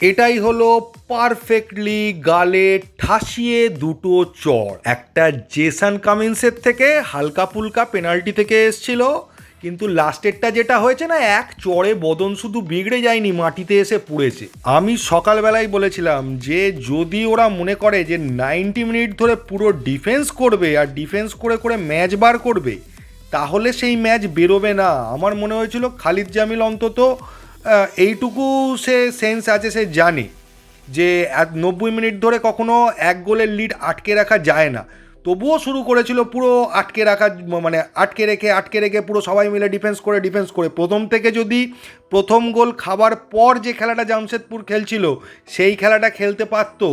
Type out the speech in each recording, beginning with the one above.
এটাই হলো পারফেক্টলি গালে ঠাসিয়ে দুটো চড়। একটা জেসান কামিন্সের থেকে হালকা ফুলকা পেনাল্টি থেকে এসছিল, কিন্তু লাস্টেরটা যেটা হয়েছে না, এক চড়ে বদন শুধু বিগড়ে যায়নি, মাটিতে এসে পুড়েছে। আমি সকালবেলায় বলেছিলাম যে যদি ওরা মনে করে যে নাইনটি মিনিট ধরে পুরো ডিফেন্স করবে আর ডিফেন্স করে করে ম্যাচ বার করবে, তাহলে সেই ম্যাচ বেরোবে না। আমার মনে হয়েছিল খালিদ জামিল অন্তত এইটুকু সে সেন্স আছে, সে জানে যে নব্বই মিনিট ধরে কখনো এক গোলের লিড আটকে রাখা যায় না। তবুও শুরু করেছিল পুরো আটকে রাখা মানে আটকে রেখে আটকে রেখে পুরো সবাই মিলে ডিফেন্স করে ডিফেন্স করে। প্রথম থেকে যদি প্রথম গোল খাবার পর যে খেলাটা জামশেদপুর খেলছিল, সেই খেলাটা খেলতে পারতো,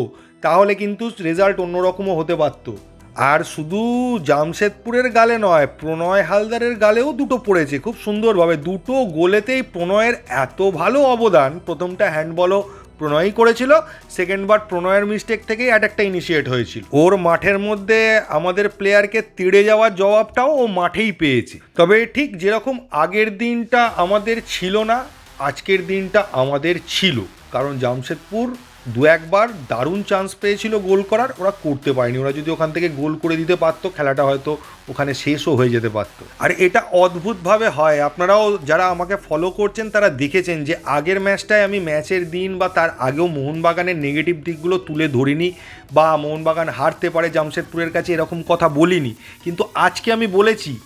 তাহলে কিন্তু রেজাল্ট অন্যরকমও হতে পারতো। আর শুধু জামশেদপুরের গালে নয়, প্রণয় হালদারের গালেও দুটো পড়েছে। খুব সুন্দরভাবে দুটো গোলেতেই প্রণয়ের এত ভালো অবদান। প্রথমটা হ্যান্ডবলও প্রণয়ই করেছিল সেকেন্ড বার প্রণয়ের মিস্টেক থেকেই অ্যাটাকটা ইনিশিয়েট হয়েছিল। ওর মাঠের মধ্যে আমাদের প্লেয়ারকে তিড়ে যাওয়ার জবাবটাও ও মাঠেই পেয়েছে। তবে ঠিক যেরকম আগের দিনটা আমাদের ছিল না, আজকের দিনটা আমাদের ছিল। কারণ জামশেদপুর দু একবার দারুণ চান্স পেয়েছিল গোল করার, ওরা করতে পারেনি। ওরা যদি ওখান থেকে গোল করে দিতে পারতো, খেলাটা হয়তো ওখানে শেষও হয়ে যেতে পারতো। আর এটা অদ্ভুতভাবে হয়। আপনারাও যারা আমাকে ফলো করছেন, তারা দেখেছেন যে আগের ম্যাচটায় আমি ম্যাচের দিন বা তার আগেও মোহনবাগানের নেগেটিভ দিকগুলো তুলে ধরিনি বা মোহনবাগান হারতে পারে জামশেদপুরের কাছে এরকম কথা বলিনি। কিন্তু আজকে আমি বলেছি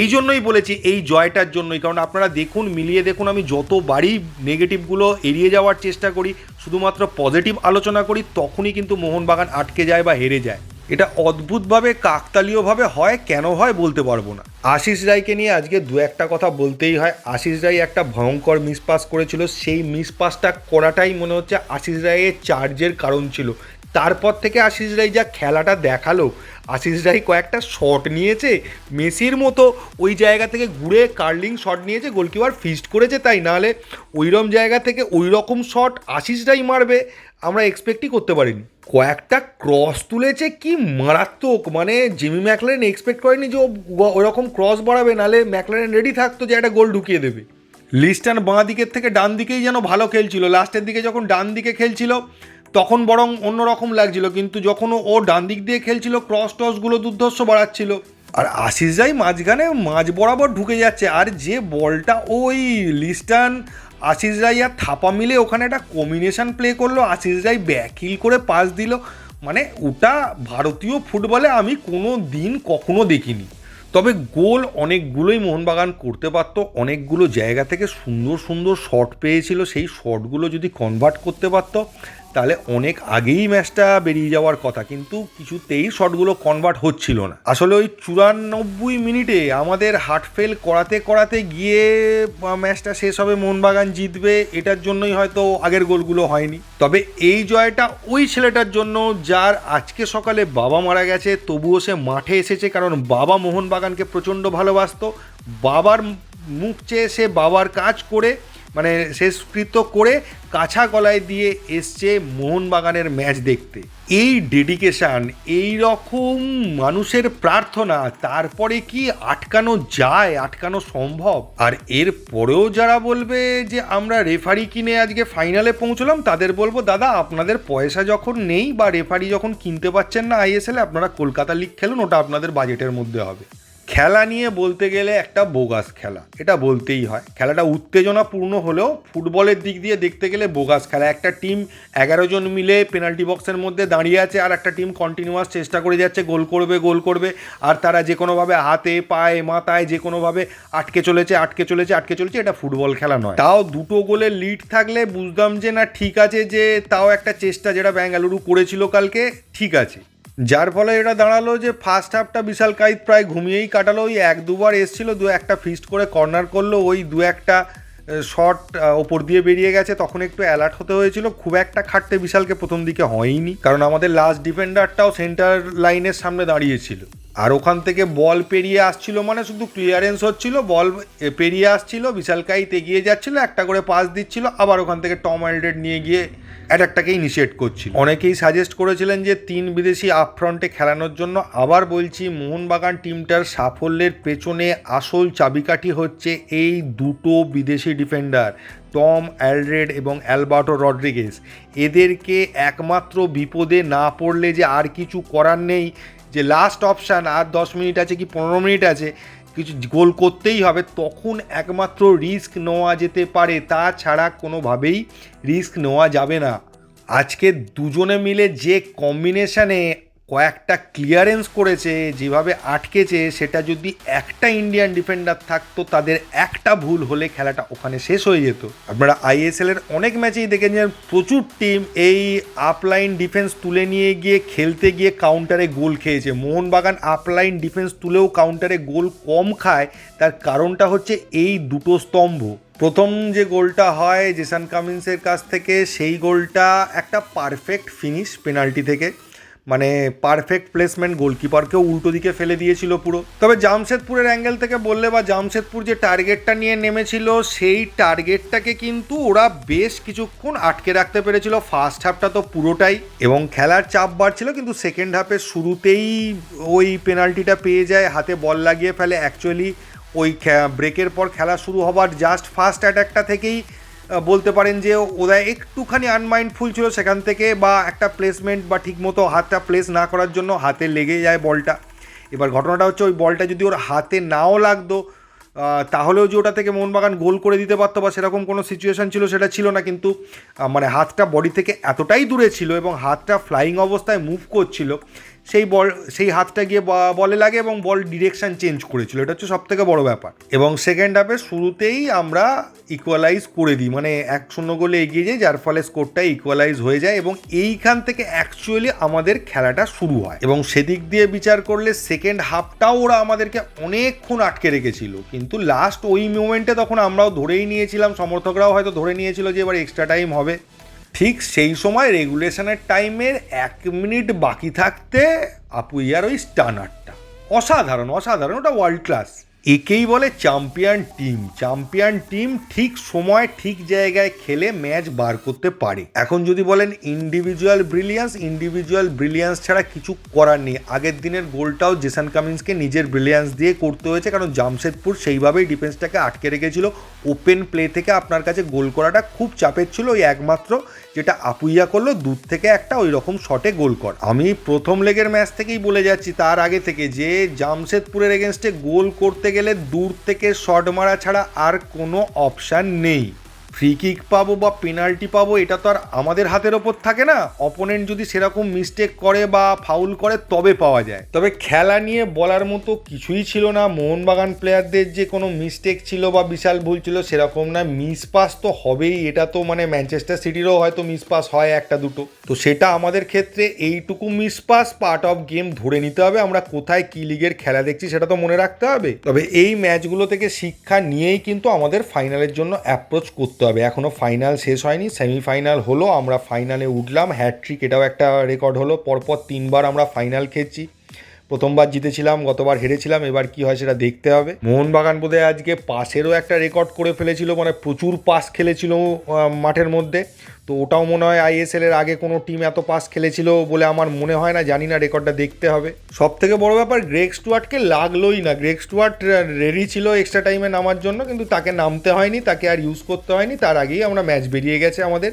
এই জন্যই বলেছি এই জয়টার জন্যই। কারণ আপনারা দেখুন, মিলিয়ে দেখুন, আমি যতবারই নেগেটিভগুলো এড়িয়ে যাওয়ার চেষ্টা করি, শুধুমাত্র পজিটিভ আলোচনা করি, তখনই কিন্তু মোহনবাগান আটকে যায় বা হেরে যায়। এটা অদ্ভুতভাবে, কাকতালীয়ভাবে হয়, কেন হয় বলতে পারব না। আশিস রায়কে নিয়ে আজকে দু একটা কথা বলতেই হয়। আশিস রায় একটা ভয়ঙ্কর মিসপাস করেছিল। সেই মিসপাসটা করাটাই মনে হচ্ছে আশিস রায়ের চার্জের কারণ ছিল। তারপর থেকে আশিস রাই যা খেলাটা দেখাল, আশিস রাই কয়েকটা শট নিয়েছে, মেসির মতো ওই জায়গা থেকে ঘুরে কার্লিং শট নিয়েছে গোলকিপার ফিস্ট করেছে তাই, নাহলে ওইরকম জায়গা থেকে ওই রকম শট আশিস রায় মারবে, আমরা এক্সপেক্টই করতে পারিনি। কয়েকটা ক্রস তুলেছে, কি মারাত্মক মানে জিমি ম্যাকলেন এক্সপেক্ট করেনি যে ওরকম ক্রস বাড়াবে, নাহলে ম্যাকলারেন রেডি থাকতো যে একটা গোল ঢুকিয়ে দেবে। লিস্টান বাঁ দিকের থেকে ডান দিকেই যেন ভালো খেলছিল লাস্টের দিকে যখন ডান দিকে খেলছিল তখন বরং অন্যরকম লাগছিল, কিন্তু যখন ও ডান দিক দিয়ে খেলছিল, ক্রস টসগুলো দুর্ধর্ষ বাড়াচ্ছিল। আর আশিস রাই মাঝখানে মাঝ বরাবর ঢুকে যাচ্ছে, আর যে বলটা ওই লিস্টান, আশিস রাই আর থাপা মিলে ওখানে একটা কম্বিনেশন প্লে করল, আশিস রাই ব্যাকিল করে পাস দিল। মানে ওটা ভারতীয় ফুটবলে আমি কোনো দিন কখনো দেখিনি। তবে গোল অনেকগুলোই মোহনবাগান করতে পারতো, অনেকগুলো জায়গা থেকে সুন্দর সুন্দর শট পেয়েছিল, সেই শটগুলো যদি কনভার্ট করতে পারতো তাহলে অনেক আগেই ম্যাচটা বেরিয়ে যাওয়ার কথা, কিন্তু কিছুতেই শটগুলো কনভার্ট হচ্ছিল না। আসলে ওই চুরানব্বই মিনিটে আমাদের হার্টফেল করাতে করাতে গিয়ে ম্যাচটা শেষ হবে, মোহনবাগান জিতবে, এটার জন্যই হয়তো আগের গোলগুলো হয়নি। তবে এই জয়টা ওই ছেলেটার জন্য, যার আজকে সকালে বাবা মারা গেছে, তবুও সে মাঠে এসেছে, কারণ বাবা মোহনবাগানকে প্রচণ্ড ভালোবাসতো। বাবার মুখ চেয়ে সে বাবার কাজ করে মানে শেষকৃত করে কাছা গলায় দিয়ে এসছে মোহনবাগানের ম্যাচ দেখতে। এই ডেডিকেশান এই রকম মানুষের প্রার্থনা, তারপরে কি আটকানো যায়, আটকানো সম্ভব? আর এর পরেও যারা বলবে যে আমরা রেফারি কিনে আজকে ফাইনালে পৌঁছলাম, তাদের বলব, দাদা, আপনাদের পয়সা যখন নেই বা রেফারি যখন কিনতে পারছেন না আইএসএলে আপনারা কলকাতা লিগ খেলুন, ওটা আপনাদের বাজেটের মধ্যে হবে। খেলা নিয়ে বলতে গেলে একটা বোগাস খেলা। এটা বলতেই হয়। খেলাটা উত্তেজনাপূর্ণ হলেও ফুটবলের দিক দিয়ে দেখতে গেলে বোগাস খেলা। একটা টিম এগারো জন মিলে পেনাল্টি বক্সের মধ্যে দাঁড়িয়ে আছে আর একটা টিম কন্টিনিউয়াস চেষ্টা করে যাচ্ছে, গোল করবে গোল করবে। আর তারা যে কোনোভাবে হাতে, পায়ে, মাথায় যে কোনোভাবে আটকে চলেছে আটকে চলেছে আটকে চলেছে, এটা ফুটবল খেলা নয়। তাও দুটো গোলের লিড থাকলে বুঝতাম যে না, ঠিক আছে যে তাও একটা চেষ্টা যেটা ব্যাঙ্গালুরু করেছিল কালকে, ঠিক আছে। যার ফলে এটা দাঁড়াল যে ফার্স্ট হাফটা বিশাল কাইত প্রায় ঘুমিয়েই কাটালো। ওই এক দুবার এসছিল, দু একটা ফিস্ট করে কর্নার করল, ওই দু একটা শট ওপর দিয়ে বেরিয়ে গেছে। তখন একটু অ্যালার্ট হতে হয়েছিল, খুব একটা খাটতে বিশালকে প্রথম দিকে হয়নি। কারণ আমাদের লাস্ট ডিফেন্ডারটাও সেন্টার লাইনের সামনে দাঁড়িয়েছিল আর ওখান থেকে বল পেরিয়ে আসছিল মানে শুধু ক্লিয়ারেন্স হচ্ছিল, বল পেরিয়ে আসছিল, বিশাল কাইত এগিয়ে যাচ্ছিল, একটা করে পাস দিচ্ছিল, আবার ওখান থেকে টম ওয়াইল্ডেড নিয়ে গিয়ে অ্যাটাকটাকে ইনিশিয়েট করছিল। অনেকেই সাজেস্ট করেছিলেন যে তিন বিদেশি আপফ্রন্টে খেলানোর জন্য, আবার বলছি মোহনবাগান টিমটার সাফল্যের পেছনে আসল চাবিকাঠি হচ্ছে এই দুটো বিদেশি ডিফেন্ডার টম অ্যালরেড এবং অ্যালবার্টো রড্রিগেস এদেরকে একমাত্র বিপদে না পড়লে যে আর কিছু করার নেই যে লাস্ট অপশান আর দশ মিনিট আছে কি পনেরো মিনিট আছে, কিছু গোল করতেই হবে, তখন একমাত্র রিস্ক নেওয়া যেতে পারে। তাছাড়া কোনোভাবেই রিস্ক নেওয়া যাবে না। আজকে দুজনে মিলে যে কম্বিনেশানে কয়েকটা ক্লিয়ারেন্স করেছে, যেভাবে আটকেছে, সেটা যদি একটা ইন্ডিয়ান ডিফেন্ডার থাকতো, তাদের একটা ভুল হলে খেলাটা ওখানে শেষ হয়ে যেত। আপনারা আইএসএল এর অনেক ম্যাচেই দেখেছেন, প্রচুর টিম এই আপলাইন ডিফেন্স তুলে নিয়ে গিয়ে, খেলতে গিয়ে কাউন্টারে গোল খেয়েছে। মোহনবাগান আপলাইন ডিফেন্স তুলেও কাউন্টারে গোল কম খায়, তার কারণটা হচ্ছে এই দুটো স্তম্ভ। প্রথম যে গোলটা হয়, জেসান কামিন্সের কাছ থেকে, সেই গোলটা একটা পারফেক্ট ফিনিশ পেনাল্টি থেকে। মানে পারফেক্ট প্লেসমেন্ট গোলকিপারকেও উল্টো দিকে ফেলে দিয়েছিল পুরো। তবে জামশেদপুরের অ্যাঙ্গেল থেকে বললে বা জামশেদপুর যে টার্গেটটা নিয়ে নেমেছিল, সেই টার্গেটটাকে কিন্তু ওরা বেশ কিছুক্ষণ আটকে রাখতে পেরেছিল। ফার্স্ট হাফটা তো পুরোটাই এবং খেলার চাপ বাড়ছিল, কিন্তু সেকেন্ড হাফের শুরুতেই ওই পেনাল্টিটা পেয়ে যায়, হাতে বল লাগিয়ে ফেলে। অ্যাকচুয়ালি ওই ব্রেকের পর খেলা শুরু হবার জাস্ট ফার্স্ট অ্যাটাকটা থেকেই বলতে পারেন যে ওরা একটুখানি আনমাইন্ডফুল ছিল সেখান থেকে বা একটা প্লেসমেন্ট বা ঠিকমতো হাতটা প্লেস না করার জন্য হাতে লেগে যায় বলটা। এবার ঘটনাটা হচ্ছে ওই বলটা যদি ওর হাতে নাও লাগতো তাহলেও যে ওটা থেকে মোহনবাগান গোল করে দিতে পারতো বা সেরকম কোনো সিচুয়েশান ছিল সেটা ছিল না, কিন্তু মানে হাতটা বডি থেকে এতটাই দূরে ছিল এবং হাতটা ফ্লাইং অবস্থায় মুভ করছিল সেই বল, সেই হাতটা গিয়ে বলে লাগে এবং বল ডিরেকশন চেঞ্জ করেছিল। এটা হচ্ছে সব থেকে বড় ব্যাপার। এবং সেকেন্ড হাফে শুরুতেই আমরা ইকুয়ালাইজ করে দিই। মানে এক শূন্য গোলে এগিয়ে যাই, যার ফলে স্কোরটা ইকুয়ালাইজ হয়ে যায় এবং এইখান থেকে অ্যাকচুয়ালি আমাদের খেলাটা শুরু হয়। এবং সেদিক দিয়ে বিচার করলে সেকেন্ড হাফটাও ওরা আমাদেরকে অনেকক্ষণ আটকে রেখেছিল। কিন্তু লাস্ট ওই মোমেন্টে তখন আমরাও ধরেই নিয়েছিলাম। সমর্থকরাও হয়তো ধরে নিয়েছিল যে এবার এক্সট্রা টাইম হবে। ঠিক সেই সময় রেগুলেশনের টাইমের এক মিনিট বাকি থাকতে আপুইয়ার ওই স্টানারটা অসাধারণ অসাধারণ, ওটা ওয়ার্ল্ড ক্লাস একেই বলে চ্যাম্পিয়ন টিম। চ্যাম্পিয়ন টিম ঠিক সময়, ঠিক জায়গায় খেলে ম্যাচ বার করতে পারে। এখন যদি বলেন ইন্ডিভিজুয়াল ব্রিলিয়ান্স ইন্ডিভিজুয়াল ব্রিলিয়ান্স ছাড়া কিছু করার নেই। আগের দিনের গোলটাও জেসান কামিন্সকে নিজের ব্রিলিয়ান্স দিয়ে করতে হয়েছে, কারণ জামশেদপুর সেইভাবেই ডিফেন্সটাকে আটকে রেখেছিল। ওপেন প্লে থেকে আপনার কাছে গোল করাটা খুব চাপের ছিল, ওই একমাত্র যেটা আপুইয়া করল, দূর থেকে একটা ওই রকম শটে গোল কর। আমি প্রথম লেগের ম্যাচ থেকেই বলে যাচ্ছি, তার আগে থেকে যে জামশেদপুরের এগেনস্টে গোল করতে গেলে দূর থেকে শট মারা ছাড়া আর কোনো অপশান নেই। ফ্রি কিক পাবো বা পেনাল্টি পাবো, এটা তো আর আমাদের হাতের ওপর থাকে না। অপোনেন্ট যদি সেরকম মিস্টেক করে বা ফাউল করে, তবে পাওয়া যায়। তবে খেলা নিয়ে বলার মতো কিছুই ছিল না। মোহনবাগান প্লেয়ারদের যে কোনো মিস্টেক ছিল বা বিশাল ভুল ছিল, সেরকম না। মিস পাস তো হবেই। এটা তো মানে ম্যানচেস্টার সিটিরও হয়তো মিস পাস হয় একটা দুটো। তো সেটা আমাদের ক্ষেত্রে এইটুকু miss pass part of game ধরে নিতে হবে। আমরা কোথায় কি লিগের খেলা দেখছি সেটা তো মনে রাখতে হবে। তবে এই ম্যাচগুলো থেকে শিক্ষা নিয়েই কিন্তু আমাদের ফাইনালের জন্য অ্যাপ্রোচ করতে হবে এখনও ফাইনাল শেষ হয়নি সেমিফাইনাল হলো, আমরা ফাইনালে উঠলাম হ্যাট্রিক এটাও একটা রেকর্ড হলো, পরপর তিনবার আমরা ফাইনাল খেয়েছি প্রথমবার জিতেছিলাম, গতবার হেরেছিলাম, এবার কি হয় সেটা দেখতে হবে। মোহনবাগান বোধহয় আজকে পাসেরও একটা রেকর্ড করে ফেলেছিল মানে প্রচুর পাস খেলেছিল মাঠের মধ্যে। তো ওটাও মনে হয় আইএসএল এর আগে কোনো টিম এত পাস খেলেছিল বলে আমার মনে হয় না, জানি না রেকর্ডটা দেখতে হবে। সব থেকে বড় ব্যাপার গ্রেগ স্টুয়ার্টকে লাগলোই না। গ্রেগ স্টুয়ার্ট রেডি ছিল এক্সট্রা টাইমে নামার জন্য, কিন্তু তাকে নামতে হয়নি, তাকে আর ইউজ করতে হয়নি। তার আগেই আমরা ম্যাচ বেরিয়ে গেছে আমাদের।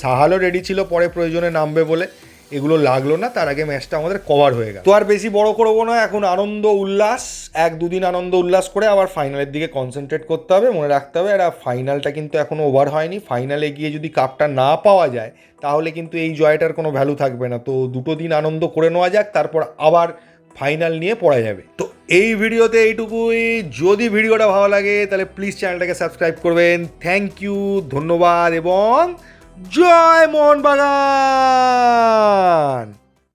সাহালও রেডি ছিল, পরে প্রয়োজনে নামবে বলে। এগুলো লাগল না, তার আগে ম্যাচটা আমাদের কভার হয়ে গেল। তো আর বেশি বড় করব না, এখন আনন্দ উল্লাস, এক দুদিন আনন্দ উল্লাস করে আবার ফাইনালের দিকে কনসেন্ট্রেট করতে হবে, মনে রাখতে হবে। আর ফাইনালটা কিন্তু এখনও ওভার হয়নি। ফাইনালে গিয়ে যদি কাপটা না পাওয়া যায়, তাহলে কিন্তু এই জয়টার কোনো ভ্যালু থাকবে না। তো দুটো দিন আনন্দ করে নেওয়া যাক, তারপর আবার ফাইনাল নিয়ে পড়া যাবে। তো এই ভিডিওতে এইটুকুই। যদি ভিডিওটা ভালো লাগে, তাহলে প্লিজ চ্যানেলটাকে সাবস্ক্রাইব করবেন। থ্যাংক ইউ ধন্যবাদ, এবং জয় মোহনবাগান